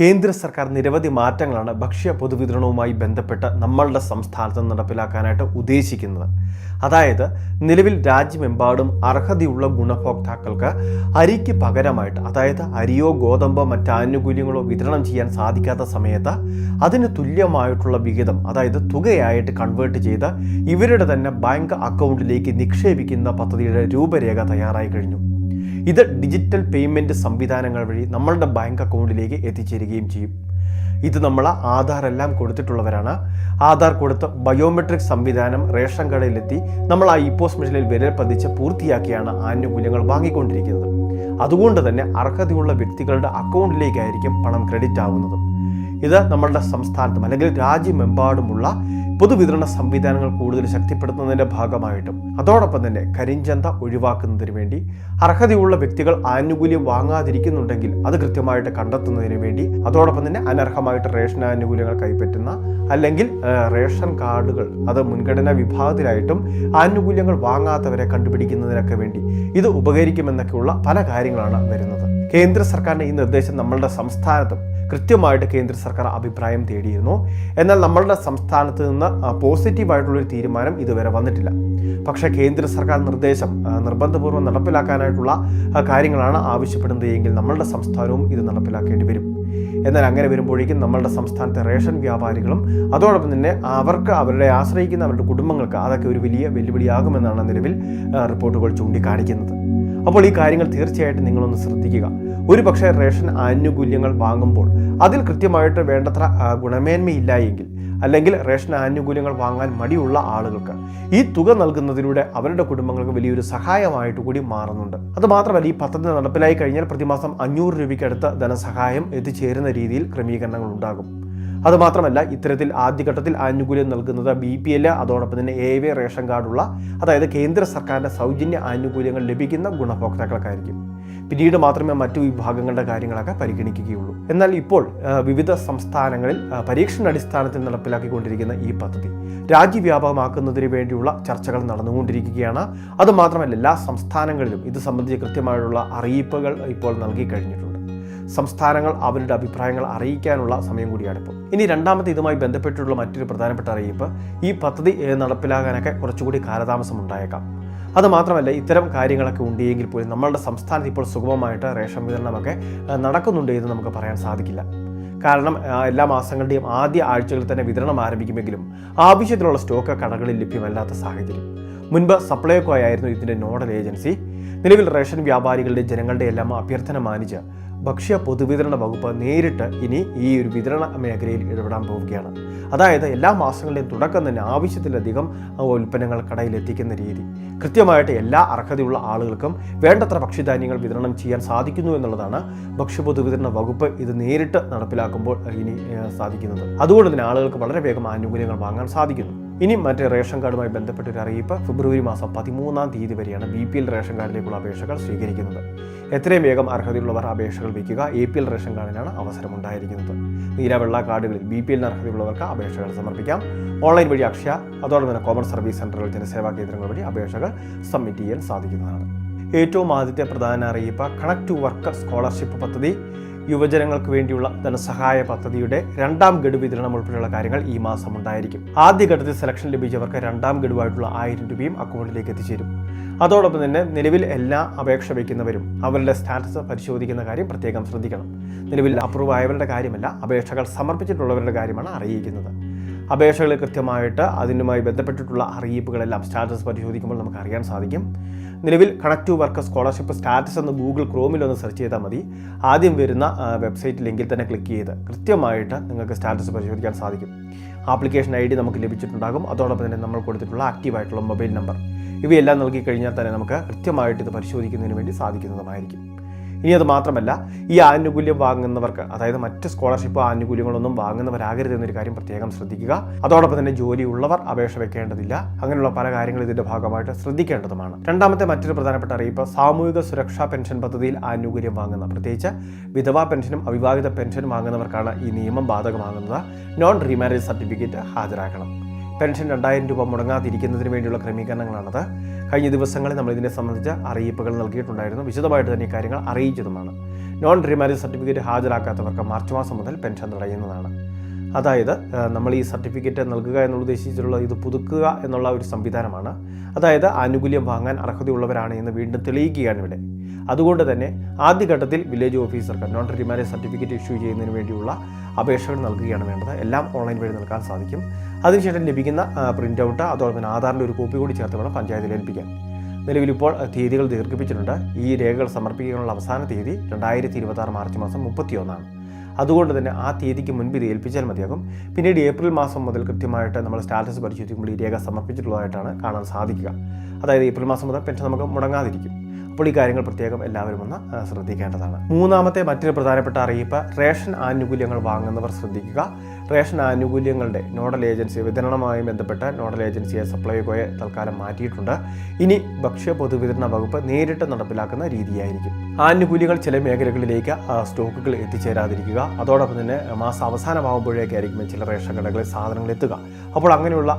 കേന്ദ്ര സർക്കാർ നിരവധി മാറ്റങ്ങളാണ് ഭക്ഷ്യ പൊതുവിതരണവുമായി ബന്ധപ്പെട്ട് നമ്മളുടെ സംസ്ഥാനത്ത് നടപ്പിലാക്കാനായിട്ട് ഉദ്ദേശിക്കുന്നത്. അതായത് നിലവിൽ രാജ്യമെമ്പാടും അർഹതയുള്ള ഗുണഭോക്താക്കൾക്ക് അരിക്ക് പകരമായിട്ട് അതായത് അരിയോ ഗോതമ്പോ മറ്റ് ആനുകൂല്യങ്ങളോ വിതരണം ചെയ്യാൻ സാധിക്കാത്ത സമയത്ത് അതിന് തുല്യമായിട്ടുള്ള വിഹിതം അതായത് തുകയായിട്ട് കൺവേർട്ട് ചെയ്ത് ഇവരുടെ തന്നെ ബാങ്ക് അക്കൗണ്ടിലേക്ക് നിക്ഷേപിക്കുന്ന പദ്ധതിയുടെ രൂപരേഖ തയ്യാറായി കഴിഞ്ഞു. ഇത് ഡിജിറ്റൽ പേയ്മെന്റ് സംവിധാനങ്ങൾ വഴി നമ്മളുടെ ബാങ്ക് അക്കൗണ്ടിലേക്ക് എത്തിച്ചേരുകയും ചെയ്യും. ഇത് നമ്മൾ ആധാർ എല്ലാം കൊടുത്തിട്ടുള്ളവരാണ്. ആധാർ കൊടുത്ത് ബയോമെട്രിക് സംവിധാനം റേഷൻ കടയിലെത്തി നമ്മൾ ആ ഇ പോസ്റ്റ് മെഷീനിൽ വിരൽ പതിച്ച് പൂർത്തിയാക്കിയാണ് ആനുകൂല്യങ്ങൾ വാങ്ങിക്കൊണ്ടിരിക്കുന്നത്. അതുകൊണ്ട് തന്നെ അർഹതയുള്ള വ്യക്തികളുടെ അക്കൗണ്ടിലേക്കായിരിക്കും പണം ക്രെഡിറ്റ് ആവുന്നതും. ഇത് നമ്മളുടെ സംസ്ഥാനത്തും അല്ലെങ്കിൽ രാജ്യമെമ്പാടുമുള്ള പൊതുവിതരണ സംവിധാനങ്ങൾ കൂടുതൽ ശക്തിപ്പെടുത്തുന്നതിന്റെ ഭാഗമായിട്ടും അതോടൊപ്പം തന്നെ കരിഞ്ചന്ത ഒഴിവാക്കുന്നതിന് വേണ്ടി അർഹതയുള്ള വ്യക്തികൾ ആനുകൂല്യം വാങ്ങാതിരിക്കുന്നുണ്ടെങ്കിൽ അത് കൃത്യമായിട്ട് കണ്ടെത്തുന്നതിന് വേണ്ടി അതോടൊപ്പം തന്നെ അനർഹമായിട്ട് റേഷൻ ആനുകൂല്യങ്ങൾ കൈപ്പറ്റുന്ന അല്ലെങ്കിൽ റേഷൻ കാർഡുകൾ അത് മുൻഗണനാ വിഭാഗത്തിലായിട്ടും ആനുകൂല്യങ്ങൾ വാങ്ങാത്തവരെ കണ്ടുപിടിക്കുന്നതിനൊക്കെ വേണ്ടി ഇത് ഉപകരിക്കുമെന്നൊക്കെയുള്ള പല കാര്യങ്ങളാണ് വരുന്നത്. കേന്ദ്ര സർക്കാരിന്റെ ഈ നിർദ്ദേശം നമ്മളുടെ സംസ്ഥാനത്തും കൃത്യമായിട്ട് കേന്ദ്ര സർക്കാർ അഭിപ്രായം തേടിയിരുന്നു. എന്നാൽ നമ്മളുടെ സംസ്ഥാനത്ത് നിന്ന് പോസിറ്റീവായിട്ടുള്ളൊരു തീരുമാനം ഇതുവരെ വന്നിട്ടില്ല. പക്ഷേ കേന്ദ്ര സർക്കാർ നിർദ്ദേശം നിർബന്ധപൂർവം നടപ്പിലാക്കാനായിട്ടുള്ള കാര്യങ്ങളാണ് ആവശ്യപ്പെടുന്നത് എങ്കിൽ നമ്മളുടെ സംസ്ഥാനവും ഇത് നടപ്പിലാക്കേണ്ടി വരും. എന്നാൽ അങ്ങനെ വരുമ്പോഴേക്കും നമ്മളുടെ സംസ്ഥാനത്തെ റേഷൻ വ്യാപാരികളും അതോടൊപ്പം തന്നെ അവർക്ക് അവരുടെ ആശ്രയിക്കുന്ന അവരുടെ കുടുംബങ്ങൾക്ക് അതൊക്കെ ഒരു വലിയ വെല്ലുവിളിയാകുമെന്നാണ് നിലവിൽ റിപ്പോർട്ടുകൾ ചൂണ്ടിക്കാണിക്കുന്നത്. അപ്പോൾ ഈ കാര്യങ്ങൾ തീർച്ചയായിട്ടും നിങ്ങളൊന്ന് ശ്രദ്ധിക്കുക. ഒരു പക്ഷേ റേഷൻ ആനുകൂല്യങ്ങൾ വാങ്ങുമ്പോൾ അതിൽ കൃത്യമായിട്ട് വേണ്ടത്ര ഗുണമേന്മയില്ലായെങ്കിൽ അല്ലെങ്കിൽ റേഷൻ ആനുകൂല്യങ്ങൾ വാങ്ങാൻ മടിയുള്ള ആളുകൾക്ക്. ഈ തുക നൽകുന്നതിലൂടെ അവരുടെ കുടുംബങ്ങൾക്ക് വലിയൊരു സഹായമായിട്ട് കൂടി മാറുന്നുണ്ട്. അത് മാത്രമല്ല ഈ പദ്ധതി നടപ്പിലായി കഴിഞ്ഞാൽ പ്രതിമാസം അഞ്ഞൂറ് രൂപയ്ക്കടുത്ത് ധനസഹായം എത്തിച്ചേരുന്ന രീതിയിൽ ക്രമീകരണങ്ങൾ ഉണ്ടാകും. അതുമാത്രമല്ല ഇത്തരത്തിൽ ആദ്യഘട്ടത്തിൽ ആനുകൂല്യം നൽകുന്നത് ബി പി എൽ അതോടൊപ്പം തന്നെ എ വി റേഷൻ കാർഡുള്ള അതായത് കേന്ദ്ര സർക്കാരിന്റെ സൗജന്യ ആനുകൂല്യങ്ങൾ ലഭിക്കുന്ന ഗുണഭോക്താക്കൾക്കായിരിക്കും. പിന്നീട് മാത്രമേ മറ്റു വിഭാഗങ്ങളുടെ കാര്യങ്ങളൊക്കെ പരിഗണിക്കുകയുള്ളൂ. എന്നാൽ ഇപ്പോൾ വിവിധ സംസ്ഥാനങ്ങളിൽ ആ, പരീക്ഷണ അടിസ്ഥാനത്തിൽ നടപ്പിലാക്കിക്കൊണ്ടിരിക്കുന്ന ഈ പദ്ധതി രാജ്യവ്യാപകമാക്കുന്നതിന് വേണ്ടിയുള്ള ചർച്ചകൾ നടന്നുകൊണ്ടിരിക്കുകയാണ്. അതുമാത്രമല്ല എല്ലാ സംസ്ഥാനങ്ങളിലും ഇത് സംബന്ധിച്ച് കൃത്യമായുള്ള അറിയിപ്പുകൾ ഇപ്പോൾ നൽകി കഴിഞ്ഞിട്ടുണ്ട് സംസ്ഥാനങ്ങൾ അവരുടെ അഭിപ്രായങ്ങൾ അറിയിക്കാനുള്ള സമയം കൂടിയാണ് ഇപ്പോൾ ഇനി രണ്ടാമത്തെ ഇതുമായി ബന്ധപ്പെട്ടിട്ടുള്ള മറ്റൊരു പ്രധാനപ്പെട്ട അറിയിപ്പ് ഈ പദ്ധതി നടപ്പിലാകാനൊക്കെ കുറച്ചുകൂടി കാലതാമസം ഉണ്ടായേക്കാം. അത് മാത്രമല്ല ഇത്തരം കാര്യങ്ങളൊക്കെ ഉണ്ടെങ്കിൽ പോലും നമ്മളുടെ സംസ്ഥാനത്ത് ഇപ്പോൾ സുഗമമായിട്ട് റേഷൻ വിതരണമൊക്കെ നടക്കുന്നുണ്ട് എന്ന് നമുക്ക് പറയാൻ സാധിക്കില്ല. കാരണം എല്ലാ മാസങ്ങളുടെയും ആദ്യ ആഴ്ചകളിൽ തന്നെ വിതരണം ആരംഭിക്കുമെങ്കിലും ആവശ്യത്തിനുള്ള സ്റ്റോക്ക് കടകളിൽ ലഭ്യമല്ലാത്ത സാഹചര്യം. മുൻപ് സപ്ലൈകോ ആയിരുന്നു ഇതിന്റെ നോഡൽ ഏജൻസി. നിലവിൽ റേഷൻ വ്യാപാരികളുടെ ജനങ്ങളുടെ എല്ലാം അഭ്യർത്ഥന മാനിച്ച് ഭക്ഷ്യ പൊതുവിതരണ വകുപ്പ് നേരിട്ട് ഇനി ഈ ഒരു വിതരണ മേഖലയിൽ ഇടപെടാൻ പോവുകയാണ്. അതായത് എല്ലാ മാസങ്ങളുടെയും തുടക്കം തന്നെ ആവശ്യത്തിലധികം ഉൽപ്പന്നങ്ങൾ കടയിൽ എത്തിക്കുന്ന രീതി. കൃത്യമായിട്ട് എല്ലാ അർഹതയുള്ള ആളുകൾക്കും വേണ്ടത്ര ഭക്ഷ്യധാന്യങ്ങൾ വിതരണം ചെയ്യാൻ സാധിക്കുന്നു എന്നുള്ളതാണ് ഭക്ഷ്യ പൊതുവിതരണ വകുപ്പ് ഇത് നേരിട്ട് നടപ്പിലാക്കുമ്പോൾ ഇനി സാധിക്കുന്നത്. അതുകൊണ്ട് തന്നെ ആളുകൾക്ക് വളരെ വേഗം ആനുകൂല്യങ്ങൾ വാങ്ങാൻ സാധിക്കുന്നു. ഇനി മറ്റേ റേഷൻ കാർഡുമായി ബന്ധപ്പെട്ട ഒരു അറിയിപ്പ് ഫെബ്രുവരി മാസം പതിമൂന്നാം തീയതി വരെയാണ് ബി പി എൽ റേഷൻ കാർഡിലേക്കുള്ള അപേക്ഷകൾ സ്വീകരിക്കുന്നത്. എത്രയും വേഗം അർഹതയുള്ളവർ അപേക്ഷകൾ വയ്ക്കുക. എ പി എൽ റേഷൻ കാർഡിനാണ് അവസരമുണ്ടായിരിക്കുന്നത്. നീല വെള്ള കാർഡുകളിൽ ബി പി എല്ലിന് അർഹതയുള്ളവർക്ക് അപേക്ഷകൾ സമർപ്പിക്കാം. ഓൺലൈൻ വഴി അക്ഷയ അതോടൊപ്പം തന്നെ കോമൺ സർവീസ് സെന്ററുകൾ ജനസേവാ കേന്ദ്രങ്ങൾ വഴി അപേക്ഷകൾ സബ്മിറ്റ് ചെയ്യാൻ സാധിക്കുന്നതാണ്. ഏറ്റവും ആദ്യത്തെ പ്രധാന അറിയിപ്പ് കണക്ട് ടു വർക്ക് സ്കോളർഷിപ്പ് പദ്ധതി. യുവജനങ്ങൾക്ക് വേണ്ടിയുള്ള ധനസഹായ പദ്ധതിയുടെ രണ്ടാം ഗഡു വിതരണം ഉൾപ്പെടെയുള്ള കാര്യങ്ങൾ ഈ മാസം ഉണ്ടായിരിക്കും. ആദ്യഘട്ടത്തിൽ സെലക്ഷൻ ലഭിച്ചവർക്ക് രണ്ടാം ഗഡുവായിട്ടുള്ള ആയിരം രൂപയും അക്കൗണ്ടിലേക്ക് എത്തിച്ചേരും. അതോടൊപ്പം തന്നെ നിലവിൽ എല്ലാ അപേക്ഷ വയ്ക്കുന്നവരും അവരുടെ സ്റ്റാറ്റസ് പരിശോധിക്കുന്ന കാര്യം പ്രത്യേകം ശ്രദ്ധിക്കണം. നിലവിൽ അപ്രൂവ് ആയവരുടെ കാര്യമല്ല അപേക്ഷകൾ സമർപ്പിച്ചിട്ടുള്ളവരുടെ കാര്യമാണ് അറിയിക്കുന്നത്. അപേക്ഷകൾ കൃത്യമായിട്ട് അതിനുമായി ബന്ധപ്പെട്ടിട്ടുള്ള അറിയിപ്പുകളെല്ലാം സ്റ്റാറ്റസ് പരിശോധിക്കുമ്പോൾ നമുക്ക് അറിയാൻ സാധിക്കും. നിലവിൽ connect to work scholarship status എന്ന് ഗൂഗിൾ ക്രോമിൽ ഒന്ന് സെർച്ച് ചെയ്താൽ മതി. ആദ്യം വരുന്ന വെബ്സൈറ്റ് ലിങ്കിൽ തന്നെ ക്ലിക്ക് ചെയ്ത് കൃത്യമായിട്ട് നിങ്ങൾക്ക് സ്റ്റാറ്റസ് പരിശോധിക്കാൻ സാധിക്കും. ആപ്ലിക്കേഷൻ ഐ ഡി നമുക്ക് ലഭിച്ചിട്ടുണ്ടാകും. അതോടൊപ്പം തന്നെ നമ്മൾ കൊടുത്തിട്ടുള്ള ആക്റ്റീവായിട്ടുള്ള മൊബൈൽ നമ്പർ. ഇവയെല്ലാം നൽകി കഴിഞ്ഞാൽ തന്നെ നമുക്ക് കൃത്യമായിട്ട് ഇത് പരിശോധിക്കുന്നതിന് വേണ്ടി സാധിക്കുന്നതുമായിരിക്കും. ഇനി അത് മാത്രമല്ല ഈ ആനുകൂല്യം വാങ്ങുന്നവർക്ക് അതായത് മറ്റ് സ്കോളർഷിപ്പ് ആനുകൂല്യങ്ങളൊന്നും വാങ്ങുന്നവരാകരുത് എന്നൊരു കാര്യം പ്രത്യേകം ശ്രദ്ധിക്കുക. അതോടൊപ്പം തന്നെ ജോലിയുള്ളവർ അപേക്ഷ വെക്കേണ്ടതില്ല. അങ്ങനെയുള്ള പല കാര്യങ്ങളും ഇതിന്റെ ഭാഗമായിട്ട് ശ്രദ്ധിക്കേണ്ടതുമാണ്. രണ്ടാമത്തെ മറ്റൊരു പ്രധാനപ്പെട്ട അറിയിപ്പ് സാമൂഹിക സുരക്ഷാ പെൻഷൻ പദ്ധതിയിൽ ആനുകൂല്യം വാങ്ങുന്ന പ്രത്യേകിച്ച് വിധവാ പെൻഷനും അവിവാഹിത പെൻഷനും വാങ്ങുന്നവർക്കാണ് ഈ നിയമം ബാധകമാകുന്നത്. നോൺ റീമാരേജ് സർട്ടിഫിക്കറ്റ് ഹാജരാക്കണം. പെൻഷൻ രണ്ടായിരം രൂപ മുടങ്ങാതിരിക്കുന്നതിന് വേണ്ടിയുള്ള ക്രമീകരണങ്ങളാണത്. കഴിഞ്ഞ ദിവസങ്ങളിൽ നമ്മൾ ഇതിനെ സംബന്ധിച്ച അറിയിപ്പുകൾ നൽകിയിട്ടുണ്ടായിരുന്നു. വിശദമായിട്ട് തന്നെ കാര്യങ്ങൾ അറിയിച്ചതുമാണ്. നോൺ റീമാരേജ് സർട്ടിഫിക്കറ്റ് ഹാജരാക്കാത്തവർക്ക് മാർച്ച് മാസം മുതൽ പെൻഷൻ തടയുന്നതാണ്. അതായത് നമ്മൾ ഈ സർട്ടിഫിക്കറ്റ് നൽകുക എന്നുള്ള ഉദ്ദേശിച്ചിട്ടുള്ള ഇത് പുതുക്കുക എന്നുള്ള ഒരു സംവിധാനമാണ്. അതായത് ആനുകൂല്യം വാങ്ങാൻ അർഹതയുള്ളവരാണ് എന്ന് വീണ്ടും തെളിയിക്കുകയാണ് ഇവിടെ. അതുകൊണ്ട് തന്നെ ആദ്യഘട്ടത്തിൽ വില്ലേജ് ഓഫീസർക്ക് നോൺ റിമാരേജ് സർട്ടിഫിക്കറ്റ് ഇഷ്യൂ ചെയ്യുന്നതിന് വേണ്ടിയുള്ള അപേക്ഷകൾ നൽകുകയാണ് വേണ്ടത്. എല്ലാം ഓൺലൈൻ വഴി നൽകാൻ സാധിക്കും. അതിനുശേഷം ലഭിക്കുന്ന പ്രിന്റ് ഔട്ട് അതോടൊപ്പം ആധാറിന്റെ ഒരു കോപ്പി കൂടി ചേർത്ത് വേണം പഞ്ചായത്തിൽ ഏൽപ്പിക്കാൻ. നിലവിലിപ്പോൾ തീയതികൾ ദീർഘിപ്പിച്ചിട്ടുണ്ട്. ഈ രേഖകൾ സമർപ്പിക്കാനുള്ള അവസാന തീയതി രണ്ടായിരത്തി ഇരുപത്തി മാർച്ച് മാസം മുപ്പത്തിയൊന്നാണ്. അതുകൊണ്ട് തന്നെ ആ തീയതിക്ക് മുൻപ് ഇത് ഏൽപ്പിച്ചാൽ മതിയാകും. പിന്നീട് ഏപ്രിൽ മാസം മുതൽ കൃത്യമായിട്ട് നമ്മൾ സ്റ്റാറ്റസ് പരിശോധിക്കുമ്പോൾ ഈ രേഖ സമർപ്പിച്ചിട്ടുള്ളതായിട്ടാണ് കാണാൻ സാധിക്കുക. അതായത് ഏപ്രിൽ മാസം മുതൽ പെൻഷൻ നമുക്ക് മുടങ്ങാതിരിക്കും. അപ്പോൾ ഈ കാര്യങ്ങൾ പ്രത്യേകം എല്ലാവരും ഒന്ന് ശ്രദ്ധിക്കേണ്ടതാണ്. മൂന്നാമത്തെ മറ്റൊരു പ്രധാനപ്പെട്ട അറിയിപ്പ് റേഷൻ ആനുകൂല്യങ്ങൾ വാങ്ങുന്നവർ ശ്രദ്ധിക്കുക. റേഷൻ ആനുകൂല്യങ്ങളുടെ നോഡൽ ഏജൻസി വിതരണവുമായി ബന്ധപ്പെട്ട നോഡൽ ഏജൻസിയെ സപ്ലൈകോയെ തൽക്കാലം മാറ്റിയിട്ടുണ്ട്. ഇനി ഭക്ഷ്യ പൊതുവിതരണ വകുപ്പ് നേരിട്ട് നടപ്പിലാക്കുന്ന രീതിയായിരിക്കും. ആനുകൂല്യങ്ങൾ ചില മേഖലകളിലേക്ക് സ്റ്റോക്കുകൾ എത്തിച്ചേരാതിരിക്കുക. അതോടൊപ്പം തന്നെ മാസം അവസാനമാകുമ്പോഴേക്കായിരിക്കും ചില റേഷൻ കടകളിൽ സാധനങ്ങൾ എത്തുക. അപ്പോൾ അങ്ങനെയുള്ള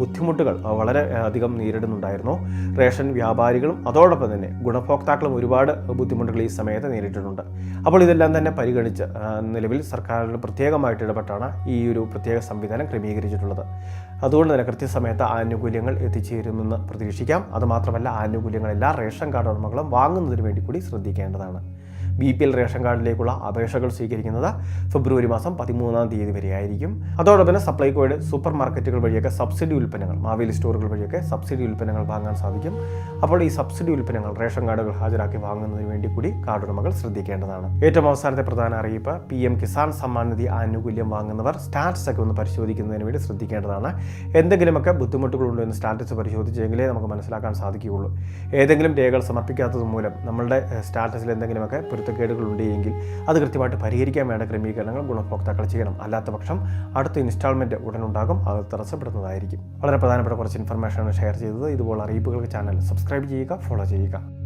ബുദ്ധിമുട്ടുകൾ വളരെ അധികം നേരിടുന്നുണ്ടായിരുന്നു. റേഷൻ വ്യാപാരികളും അതോടൊപ്പം തന്നെ ഗുണഭോക്താക്കളും ഒരുപാട് ബുദ്ധിമുട്ടുകൾ ഈ സമയത്ത് നേരിട്ടിട്ടുണ്ട്. അപ്പോൾ ഇതെല്ലാം തന്നെ പരിഗണിച്ച് നിലവിൽ സർക്കാരിന് പ്രത്യേകമായിട്ട് ഇടപെട്ടാണ് ഈ ഒരു പ്രത്യേക സംവിധാനം ക്രമീകരിച്ചിട്ടുള്ളത്. അതുകൊണ്ട് തന്നെ കൃത്യസമയത്ത് ആനുകൂല്യങ്ങൾ എത്തിച്ചേരുമെന്ന് പ്രതീക്ഷിക്കാം. അതുമാത്രമല്ല ആനുകൂല്യങ്ങൾ എല്ലാ റേഷൻ കാർഡ് ഉടമകളും വാങ്ങുന്നതിന് വേണ്ടി കൂടി ശ്രദ്ധിക്കേണ്ടതാണ് ബി പി എൽ റേഷൻ കാർഡിലേക്കുള്ള അപേക്ഷകൾ സ്വീകരിക്കുന്നത് ഫെബ്രുവരി മാസം പതിമൂന്നാം തീയതി വരെ ആയിരിക്കും അതോടൊപ്പം തന്നെ സപ്ലൈകോയുടെ സൂപ്പർ മാർക്കറ്റുകൾ വഴിയൊക്കെ സബ്സിഡി ഉൽപ്പന്നങ്ങൾ മാവേലി സ്റ്റോറുകൾ വഴിയൊക്കെ സബ്സിഡി ഉൽപ്പന്നങ്ങൾ വാങ്ങാൻ സാധിക്കും. അപ്പോൾ ഈ സബ്സിഡി ഉൽപ്പന്നങ്ങൾ റേഷൻ കാർഡുകൾ ഹാജരാക്കി വാങ്ങുന്നതിന് വേണ്ടി കൂടി കാർഡ് ഉടമകൾ ശ്രദ്ധിക്കേണ്ടതാണ്. ഏറ്റവും അവസാനത്തെ പ്രധാന അറിയിപ്പ് പി എം കിസാൻ സമ്മാൻ നിധി ആനുകൂല്യം വാങ്ങുന്നവർ സ്റ്റാറ്റസ് ഒക്കെ ഒന്ന് പരിശോധിക്കുന്നതിന് വേണ്ടി ശ്രദ്ധിക്കേണ്ടതാണ്. എന്തെങ്കിലുമൊക്കെ ബുദ്ധിമുട്ടുകളുണ്ടോ എന്ന് സ്റ്റാറ്റസ് പരിശോധിച്ചെങ്കിലേ നമുക്ക് മനസ്സിലാക്കാൻ സാധിക്കുകയുള്ളൂ. ഏതെങ്കിലും രേഖകൾ സമർപ്പിക്കാത്തത് മൂലം നമ്മളുടെ സ്റ്റാറ്റസിൽ എന്തെങ്കിലുമൊക്കെ പൊരുത്തക്കേടുകൾ ഉണ്ടെങ്കിൽ അത് കൃത്യമായിട്ട് പരിഹരിക്കാൻ വേണ്ട ക്രമീകരണങ്ങൾ ഗുണഭോക്താക്കൾ ചെയ്യണം. അല്ലാത്ത പക്ഷം അടുത്ത ഇൻസ്റ്റാൾമെന്റ് ഉടനുണ്ടാകും. അത് തടസ്സപ്പെടുന്നതായിരിക്കും വളരെ പ്രധാനപ്പെട്ട കുറച്ച് ഇൻഫർമേഷനാണ് ഷെയർ ചെയ്തത്. ഇതുപോലെ അറിയിപ്പുകൾക്ക് ചാനൽ സബ്സ്ക്രൈബ് ചെയ്യുക ഫോളോ ചെയ്യുക.